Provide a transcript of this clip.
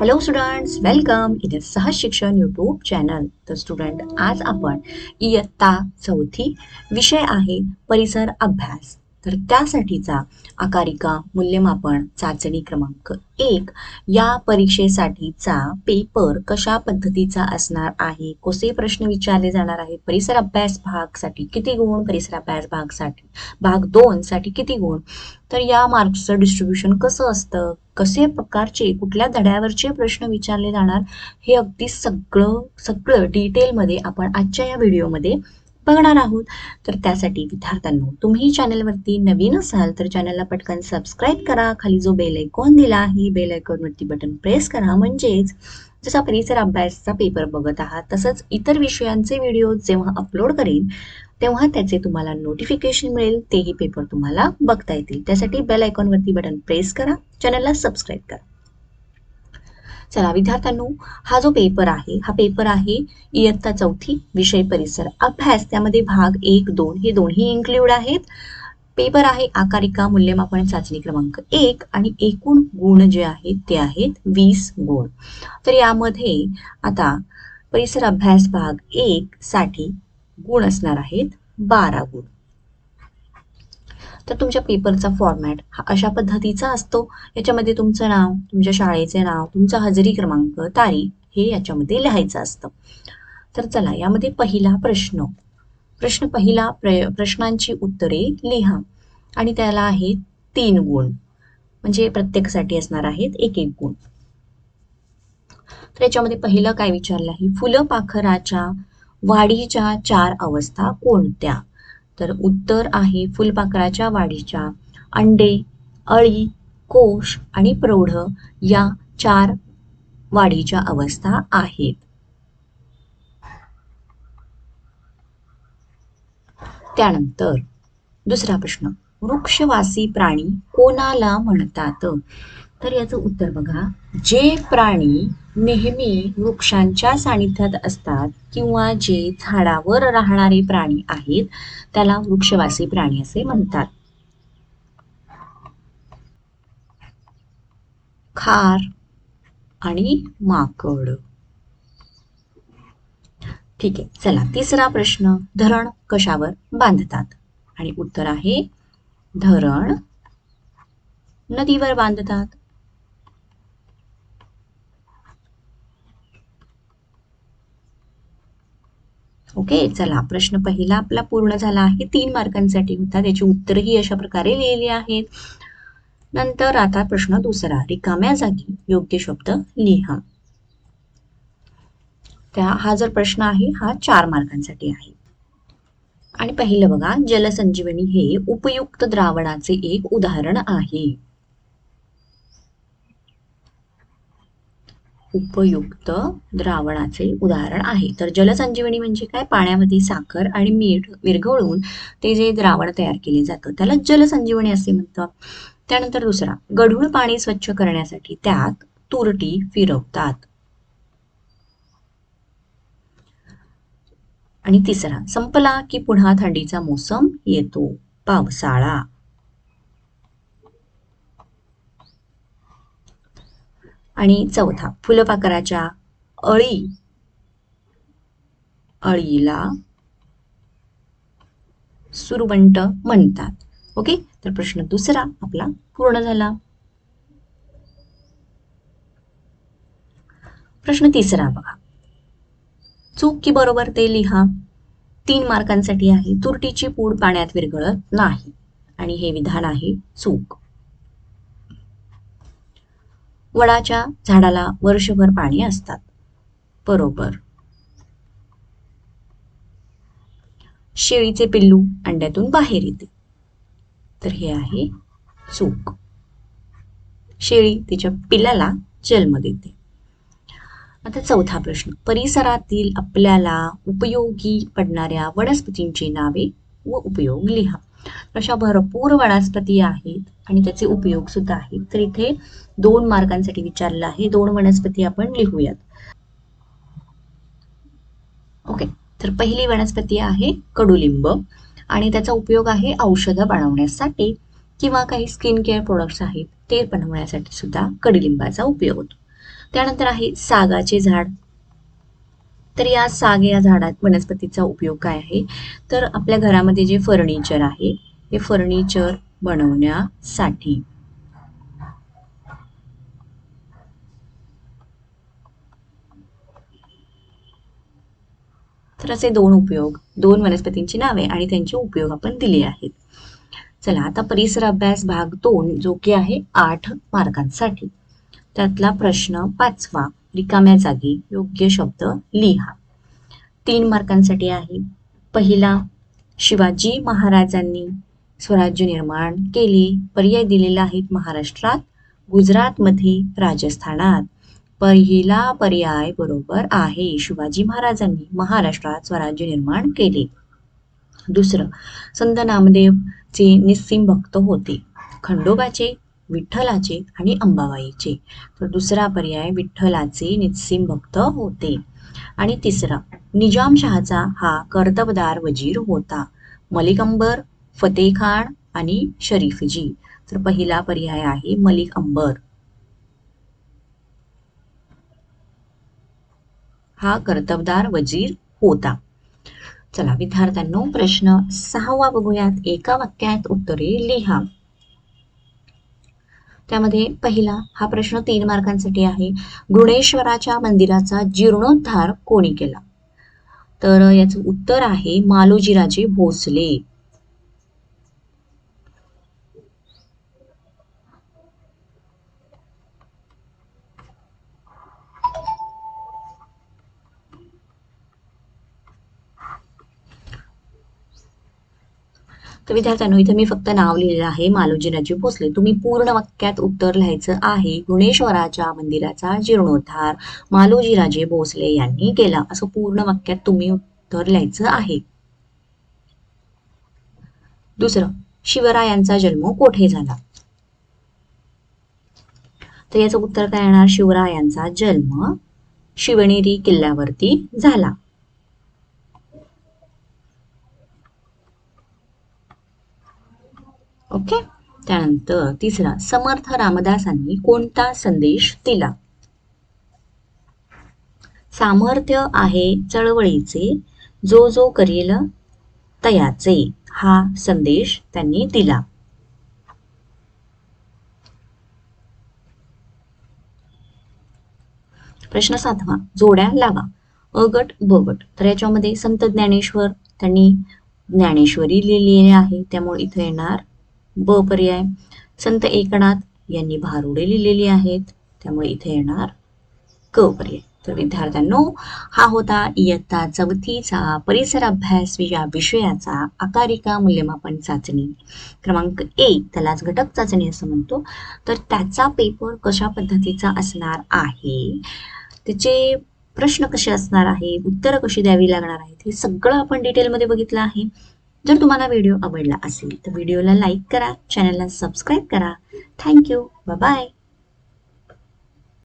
Hello students welcome इथे सहज शिक्षण यूट्यूब चॅनल तर स्टुडंट आज आपण इयत्ता चौथी विषय आहे परिसर अभ्यास. तर त्यासाठीचा आकारिका मूल्यमापन चाचणी क्रमांक एक. या परीक्षेसाठीचा पेपर कशा पद्धतीचा असणार आहे? कसे प्रश्न विचारले जाणार आहेत? परिसर अभ्यास भागसाठी किती गुण? परिसर अभ्यास भागसाठी भाग दोन साठी किती गुण? तर या मार्क्सचं डिस्ट्रीब्युशन कसं असतं? कसे प्रकारचे कुठल्या धड्यावरचे प्रश्न विचारले जाणार? हे अगदी सगळं सगळं डिटेलमध्ये आपण आजच्या या व्हिडिओमध्ये बघणार आहोत. तर त्यासाठी विद्यार्थ्यांनो तुम्ही चॅनलवरती नवीन असाल तर चॅनलला पटकन सबस्क्राईब करा. खाली जो बेल आयकॉन दिला आहे बेल आयकॉनवरती बटन प्रेस करा. म्हणजेच जसा परिसर अभ्यासचा पेपर बघत आहात तसंच इतर विषयांचे व्हिडिओ जेव्हा अपलोड करेन तेव्हा त्याचे तुम्हाला नोटिफिकेशन मिळेल. तेही पेपर तुम्हाला बघता येतील. त्यासाठी बेल आयकॉनवरती बटन प्रेस करा. चॅनलला सबस्क्राईब करा. चला विद्यार्थ्यांनो हा जो पेपर आहे हा पेपर आहे इयत्ता चौथी विषय परिसर. अभ्यास त्यामध्ये भाग एक दोन हे दोन्ही इन्क्ल्यूड आहेत. पेपर आहे आकारिका मूल्यमापन चाचणी क्रमांक एक आणि एकूण गुण जे आहेत ते आहेत वीस गुण. तर यामध्ये आता परिसर अभ्यास भाग एक साठी गुण असणार आहेत बारा गुण. तर तुमच्या पेपरचा फॉर्मॅट हा अशा पद्धतीचा असतो. याच्यामध्ये तुमचं नाव तुमच्या शाळेचे नाव तुमचा हजेरी क्रमांक तारीख हे याच्यामध्ये लिहायचं असतं. तर चला यामध्ये पहिला प्रश्न. प्रश्न पहिला प्र प्रश्नांची उत्तरे लिहा. आणि त्याला आहेत तीन गुण. म्हणजे प्रत्येकासाठी असणार आहेत एक एक गुण. तर याच्यामध्ये पहिलं काय विचारलं आहे? फुलं पाखराच्या वाढीच्या चार अवस्था कोणत्या? तर उत्तर आहे फुलपाखराच्या वाढीच्या. अंडे अळी कोश आणि प्रौढ या चार वाढीच्या अवस्था आहेत. त्यानंतर दुसरा प्रश्न वृक्षवासी प्राणी कोणाला म्हणतात? तर याचं उत्तर बघा. जे प्राणी नेहमी वृक्षांच्या सानिध्यात असतात किंवा जे झाडावर राहणारे प्राणी आहेत त्याला वृक्षवासी प्राणी असे म्हणतात. खार आणि माकड. ठीक आहे चला तिसरा प्रश्न. धरण कशावर बांधतात? आणि उत्तर आहे धरण नदीवर बांधतात. ओके चला. प्रश्न पहिला आपला पूर्ण झाला आहे. तीन मार्कांसाठी होता. त्याची उत्तरही अशा प्रकारे लिहिली आहेत. नंतर आता प्रश्न दुसरा. रिकाम्या जागी योग्य शब्द लिहा. त्या हा जर प्रश्न आहे हा चार मार्कांसाठी आहे. आणि पहिलं बघा जलसंजीवनी हे उपयुक्त द्रावणाचे एक उदाहरण आहे. उपयुक्त द्रावणाचे उदाहरण आहे. तर जलसंजीवनी म्हणजे काय? पाण्यामध्ये साखर आणि मीठ विरघळून ते जे द्रावण तयार केले जातं त्याला जलसंजीवनी असे म्हणतात. त्यानंतर दुसरा गढूळ पाणी स्वच्छ करण्यासाठी त्यात तुरटी फिरवतात. आणि तिसरा संपला की पुन्हा थंडीचा मोसम येतो पावसाळा. आणि चौथा फुलपाखराच्या अळी. अळीला सुरवंट म्हणतात. ओके तर प्रश्न दुसरा आपला पूर्ण झाला. प्रश्न तिसरा बघा. चूक की बरोबर ते लिहा. तीन मार्कांसाठी आहे. तुरटीची पूड पाण्यात विरघळत नाही. आणि हे विधान आहे चूक. वडाच्या झाडाला वर्षभर पाणी असतात. बरोबर. शेळीचे पिल्लू अंड्यातून बाहेर येते. तर हे आहे चूक. शेळी तिच्या पिल्लाला जन्म देते. आता चौथा प्रश्न. परिसरातील आपल्याला उपयोगी पडणाऱ्या वनस्पतींची नावे व उपयोग लिहा. अशा भरपूर वनस्पती आहेत आणि त्याचे उपयोग सुद्धा आहेत. तर इथे दोन मार्कांसाठी विचारलं आहे. दोन वनस्पती आपण लिहूयात. ओके तर पहिली वनस्पती आहे कडुलिंब आणि त्याचा उपयोग आहे औषधं बनवण्यासाठी किंवा काही स्किन केअर प्रोडक्ट्स आहेत ते बनवण्यासाठी सुद्धा कडुलिंबाचा उपयोग होतो. त्यानंतर आहे सागाचे झाड. तर या साग या झाडात वनस्पतीचा उपयोग काय आहे? तर आपल्या घरामध्ये जे फर्निचर आहे हे फर्निचर बनवण्यासाठी. तर असे दोन उपयोग दोन वनस्पतींची नावे आणि त्यांचे उपयोग आपण दिले आहेत. चला आता परिसर अभ्यास भाग दोन जो की आहे आठ मार्कांसाठी त्यातला प्रश्न पाचवा. रिकाम्या जागी योग्य शब्द लिहा. तीन मार्कांसाठी आहे. पहिला शिवाजी महाराजांनी स्वराज्य निर्माण केले. पर्याय दिलेला आहेत महाराष्ट्रात गुजरातमध्ये राजस्थानात. पहिला पर्याय बरोबर आहे. शिवाजी महाराजांनी महाराष्ट्रात स्वराज्य निर्माण केले. दुसरं संत नामदेवचे निस्सिम भक्त होते. खंडोबाचे विठ्ठलाचे आणि अंबाबाईचे. तर दुसरा पर्याय विठ्ठलाचे निस्सिम भक्त होते. आणि तिसरा निजामशहाचा हा कर्तबदार वजीर होता. मलिकंबर फतेखान फतेह खान आणि शरीफजी. तर पहिला पर्याय आहे मलिक अंबर हा कर्तबदार वजीर होता. चला विद्यार्थ्यांनो प्रश्न सहावा बघूयात. एका वाक्यात उत्तरे लिहा. त्यामध्ये पहिला हा प्रश्न तीन मार्कांसाठी आहे. गुणेश्वराच्या मंदिराचा जीर्णोद्धार कोणी केला? तर याचं उत्तर आहे मालोजीराजे भोसले. तर विद्यार्थ्यांनो इथे मी फक्त नाव लिहिलेलं आहे मालोजीराजे भोसले. तुम्ही पूर्ण वाक्यात उत्तर लिहायचं आहे. गुणेश्वराच्या मंदिराचा जीर्णोद्धार मालोजीराजे भोसले यांनी केला. असं पूर्ण वाक्यात तुम्ही उत्तर लिहायचं आहे. दुसरं शिवरायांचा जन्म कोठे झाला? तर याचं उत्तर काय येणार? शिवरायांचा जन्म शिवनेरी किल्ल्यावरती झाला. ओके? त्यानंतर तिसरा समर्थ रामदासांनी कोणता संदेश दिला? सामर्थ्य आहे चळवळीचे जो जो करेल तयाचे हा संदेश त्यांनी दिला. प्रश्न सातवा जोड्या लावा. अ गट तर याच्यामध्ये संत ज्ञानेश्वर त्यांनी ज्ञानेश्वरी लिहिलेली आहे त्यामुळे इथे येणार ब पर्याय. संत एकनाथ यांनी भारुडे लिहिलेली आहेत. त्यामुळे इथे येणार क पर्याय. तर विद्यार्थ्यांनो हा होता इयत्ता चौथीचा परिसर अभ्यास या विषयाचा आकारिका मूल्यमापन चाचणी. क्रमांक एक त्यालाच घटक चाचणी असं म्हणतो. तर त्याचा पेपर कशा पद्धतीचा असणार आहे? त्याचे प्रश्न कसे असणार आहे उत्तरं कशी द्यावी लागणार आहेत? हे सगळं आपण डिटेलमध्ये बघितलं आहे. जर तुम्हाला व्हिडिओ आवडला असेल तर व्हिडिओला लाईक करा चॅनलला सबस्क्राईब करा. Thank you bye.